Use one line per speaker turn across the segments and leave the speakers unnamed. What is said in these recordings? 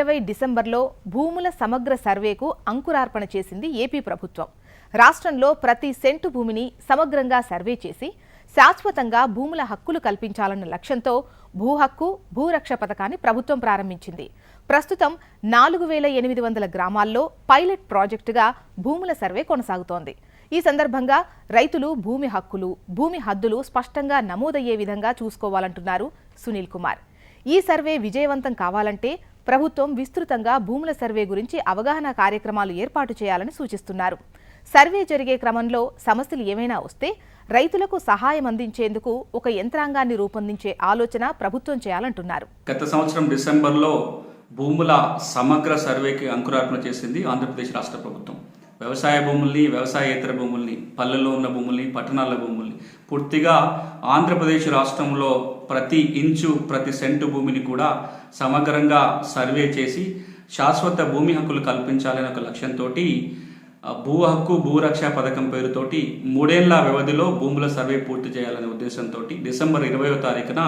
ఇరవై డిసెంబర్లో భూముల సమగ్ర సర్వేకు అంకురార్పణ చేసింది ఏపీ ప్రభుత్వం. రాష్ట్రంలో ప్రతి సెంటు భూమిని సమగ్రంగా సర్వే చేసి శాశ్వతంగా భూముల హక్కులు కల్పించాలన్న లక్ష్యంతో భూ హక్కు భూరక్ష పథకాన్ని ప్రభుత్వం ప్రారంభించింది. ప్రస్తుతం నాలుగు వేల ఎనిమిది వందల గ్రామాల్లో పైలట్ ప్రాజెక్టుగా భూముల సర్వే కొనసాగుతోంది. ఈ సందర్భంగా రైతులు భూమి హక్కులు భూమి హద్దులు స్పష్టంగా నమోదయ్యే విధంగా చూసుకోవాలంటున్నారు సునీల్ కుమార్. ఈ సర్వే విజయవంతం కావాలంటే ప్రభుత్వం విస్తృతంగా భూముల సర్వే గురించి అవగాహన కార్యక్రమాలు ఏర్పాటు చేయాలని సూచిస్తున్నారు. సర్వే జరిగే క్రమంలో సమస్యలు ఏమైనా వస్తే రైతులకు సహాయం అందించేందుకు ఒక యంత్రాంగాన్ని రూపొందించే ఆలోచన ప్రభుత్వం చేయాలంటున్నారు.
గత సంవత్సరం డిసెంబర్లో భూముల సమగ్ర సర్వేకి అంకురార్పణ చేసింది ఆంధ్రప్రదేశ్ రాష్ట్ర ప్రభుత్వం. వ్యవసాయ భూముల్ని వ్యవసాయేతర భూముల్ని పల్లెల్లో ఉన్న భూముల్ని పట్టణాల భూముల్ని పూర్తిగా ఆంధ్రప్రదేశ్ రాష్ట్రంలో ప్రతి ఇంచు ప్రతి సెంటు భూమిని కూడా సమగ్రంగా సర్వే చేసి శాశ్వత భూమి హక్కులు కల్పించాలనే ఒక లక్ష్యంతో భూ హక్కు భూరక్ష పథకం పేరుతోటి మూడేళ్ళ వ్యవధిలో భూముల సర్వే పూర్తి చేయాలనే ఉద్దేశంతో డిసెంబర్ ఇరవయో తారీఖున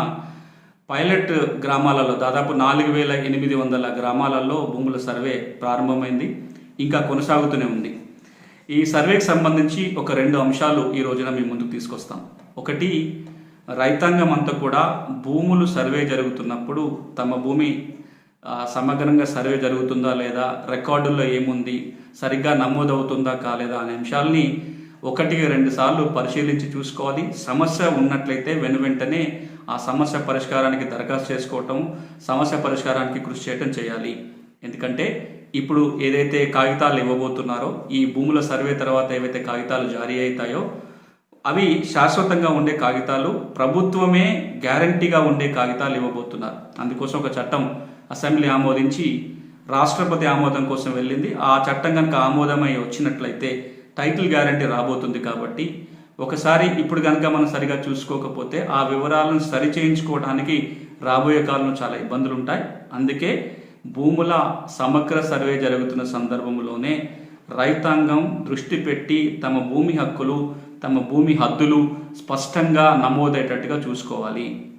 పైలట్ గ్రామాలలో దాదాపు నాలుగు వేల ఎనిమిది వందల గ్రామాలలో భూముల సర్వే ప్రారంభమైంది ఇంకా కొనసాగుతూనే ఉంది. ఈ సర్వేకి సంబంధించి ఒక రెండు అంశాలు ఈ రోజున మేము ముందుకు తీసుకొస్తాం. ఒకటి రైతాంగం అంతా కూడా భూములు సర్వే జరుగుతున్నప్పుడు తమ భూమి సమగ్రంగా సర్వే జరుగుతుందా లేదా రికార్డుల్లో ఏముంది సరిగ్గా నమోదవుతుందా కాలేదా అనే అంశాలని ఒకటికి రెండు సార్లు పరిశీలించి చూసుకోవాలి. సమస్య ఉన్నట్లయితే వెను వెంటనే ఆ సమస్య పరిష్కారానికి దరఖాస్తు చేసుకోవటం సమస్య పరిష్కారానికి కృషి చేయటం చేయాలి. ఎందుకంటే ఇప్పుడు ఏదైతే కాగితాలు ఇవ్వబోతున్నారో ఈ భూముల సర్వే తర్వాత ఏవైతే కాగితాలు జారీ అవుతాయో అవి శాశ్వతంగా ఉండే కాగితాలు ప్రభుత్వమే గ్యారంటీగా ఉండే కాగితాలు ఇవ్వబోతున్నారు. అందుకోసం ఒక చట్టం అసెంబ్లీ ఆమోదించి రాష్ట్రపతి ఆమోదం కోసం వెళ్ళింది. ఆ చట్టం కనుక ఆమోదమై వచ్చినట్లయితే టైటిల్ గ్యారంటీ రాబోతుంది కాబట్టి ఒకసారి ఇప్పుడు కనుక మనం సరిగా చూసుకోకపోతే ఆ వివరాలను సరిచేయించుకోవడానికి రాబోయే కాలంలో చాలా ఇబ్బందులు ఉంటాయి అందుకే భూముల సమగ్ర సర్వే జరుగుతున్న సందర్భంలోనే రైతాంగం దృష్టి పెట్టి తమ భూమి హక్కులు తమ భూమి హద్దులు స్పష్టంగా నమోదయ్యేటట్టుగా చూసుకోవాలి.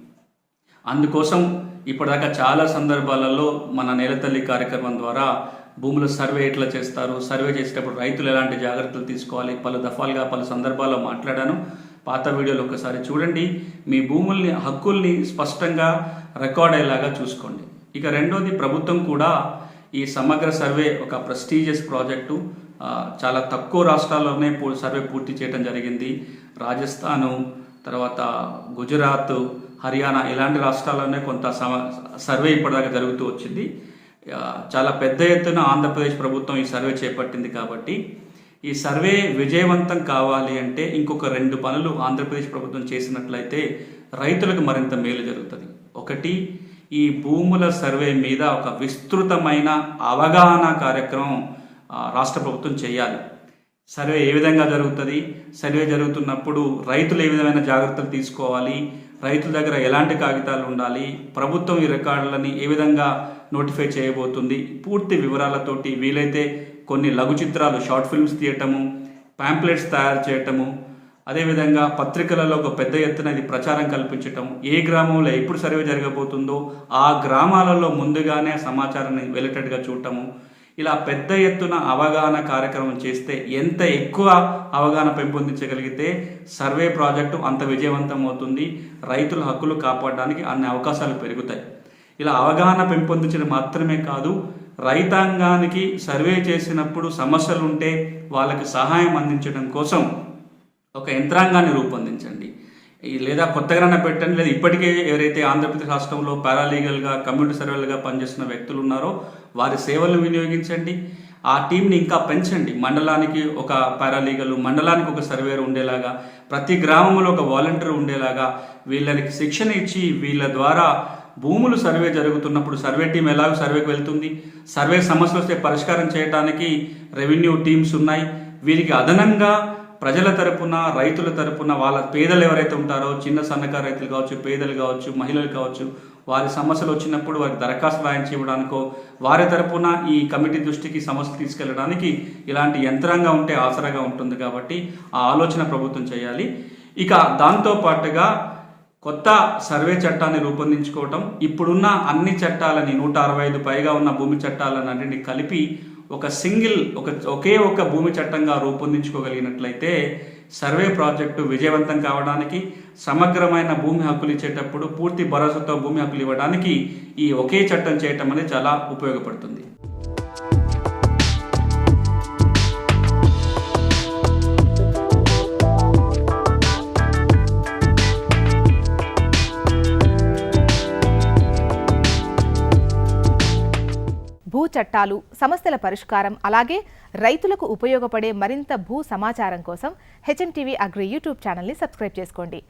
అందుకోసం ఇప్పటిదాకా చాలా సందర్భాలలో మన నేలతల్లి కార్యక్రమం ద్వారా భూముల సర్వే ఎట్లా చేస్తారు సర్వే చేసేటప్పుడు రైతులు ఎలాంటి జాగ్రత్తలు తీసుకోవాలి పలు దఫాలుగా పలు సందర్భాల్లో మాట్లాడాను. పాత వీడియోలు ఒకసారి చూడండి. మీ భూముల్ని హక్కుల్ని స్పష్టంగా రికార్డ్ అయ్యేలాగా చూసుకోండి. ఇక రెండోది ప్రభుత్వం కూడా ఈ సమగ్ర సర్వే ఒక ప్రెస్టీజియస్ ప్రాజెక్టు. చాలా తక్కువ రాష్ట్రాల్లోనే పూ- సర్వే పూర్తి చేయడం జరిగింది. రాజస్థాను తర్వాత గుజరాత్ హర్యానా ఇలాంటి రాష్ట్రాల్లోనే కొంత సమ సర్వే ఇప్పటిదాకా జరుగుతూ వచ్చింది. చాలా పెద్ద ఎత్తున ఆంధ్రప్రదేశ్ ప్రభుత్వం ఈ సర్వే చేపట్టింది కాబట్టి ఈ సర్వే విజయవంతం కావాలి అంటే ఇంకొక రెండు పనులు ఆంధ్రప్రదేశ్ ప్రభుత్వం చేసినట్లయితే రైతులకు మరింత మేలు జరుగుతుంది. ఒకటి ఈ భూముల సర్వే మీద ఒక విస్తృతమైన అవగాహన కార్యక్రమం రాష్ట్ర ప్రభుత్వం చేయాలి. సర్వే ఏ విధంగా జరుగుతుంది? సర్వే జరుగుతున్నప్పుడు రైతులు ఏ విధమైన జాగ్రత్తలు తీసుకోవాలి? రైతుల దగ్గర ఎలాంటి కాగితాలు ఉండాలి? ప్రభుత్వం ఈ రికార్డులని ఏ విధంగా నోటిఫై చేయబోతుంది? పూర్తి వివరాలతోటి వీలైతే కొన్ని లఘు చిత్రాలు షార్ట్ ఫిల్మ్స్ తీయటము పాంప్లెట్స్ తయారు చేయటము అదేవిధంగా పత్రికలలో ఒక పెద్ద ఎత్తున ఇది ప్రచారం కల్పించటం ఏ గ్రామంలో ఎప్పుడు సర్వే జరగబోతుందో ఆ గ్రామాలలో ముందుగానే సమాచారాన్ని వెళ్ళేటట్టుగా చూడటము. ఇలా పెద్ద ఎత్తున అవగాహన కార్యక్రమం చేస్తే ఎంత ఎక్కువ అవగాహన పెంపొందించగలిగితే సర్వే ప్రాజెక్టు అంత విజయవంతం అవుతుంది. రైతుల హక్కులు కాపాడడానికి అన్ని అవకాశాలు పెరుగుతాయి. ఇలా అవగాహన పెంపొందించడం మాత్రమే కాదు రైతాంగానికి సర్వే చేసినప్పుడు సమస్యలు ఉంటే వాళ్ళకి సహాయం అందించడం కోసం ఒక యంత్రాంగాన్ని రూపొందించండి. లేదా కొత్తగానే పెట్టండి లేదా ఇప్పటికే ఎవరైతే ఆంధ్రప్రదేశ్ రాష్ట్రంలో పారాలీగల్గా కమ్యూనిటీ సర్వేలుగా పనిచేస్తున్న వ్యక్తులు ఉన్నారో వారి సేవలను వినియోగించండి. ఆ టీంని ఇంకా పెంచండి. మండలానికి ఒక పారాలీగల్ మండలానికి ఒక సర్వేర్ ఉండేలాగా ప్రతి గ్రామంలో ఒక వాలంటీర్ ఉండేలాగా వీళ్ళకి శిక్షణ ఇచ్చి వీళ్ళ ద్వారా భూములు సర్వే జరుగుతున్నప్పుడు సర్వే టీం ఎలాగో సర్వేకి వెళ్తుంది? సర్వే సమస్యలు వస్తే పరిష్కారం చేయడానికి రెవెన్యూ టీమ్స్ ఉన్నాయి. వీరికి అదనంగా ప్రజల తరపున రైతుల తరపున వాళ్ళ పేదలు ఎవరైతే ఉంటారో చిన్న సన్నకారు రైతులు కావచ్చు పేదలు కావచ్చు మహిళలు కావచ్చు వారి సమస్యలు వచ్చినప్పుడు వారికి దరఖాస్తు రాయించి ఇవ్వడానికో వారి తరపున ఈ కమిటీ దృష్టికి సమస్య తీసుకెళ్ళడానికి ఇలాంటి యంత్రాంగం ఉంటే ఆసరాగా ఉంటుంది కాబట్టి ఆ ఆలోచన ప్రభుత్వం చేయాలి. ఇక దాంతో పాటుగా కొత్త సర్వే చట్టాన్ని రూపొందించుకోవటం ఇప్పుడున్న అన్ని చట్టాలని నూట అరవై ఐదు పైగా ఉన్న భూమి చట్టాలను అన్నింటిని కలిపి ఒక సింగిల్ ఒక ఒకే ఒక భూమి చట్టంగా రూపొందించుకోగలిగినట్లయితే సర్వే ప్రాజెక్టు విజయవంతం కావడానికి సమగ్రమైన భూమి హక్కులు ఇచ్చేటప్పుడు పూర్తి భరోసాతో భూమి హక్కులు ఇవ్వడానికి ఈ ఒకే చట్టం చేయటం అనేది చాలా ఉపయోగపడుతుంది.
భూ చట్టాలు సమస్యల పరిష్కారం అలాగే రైతులకు ఉపయోగపడే మరింత భూ సమాచారం కోసం హెచ్ఎంటీవీ అగ్రి యూట్యూబ్ ఛానల్ని సబ్స్క్రైబ్ చేసుకోండి.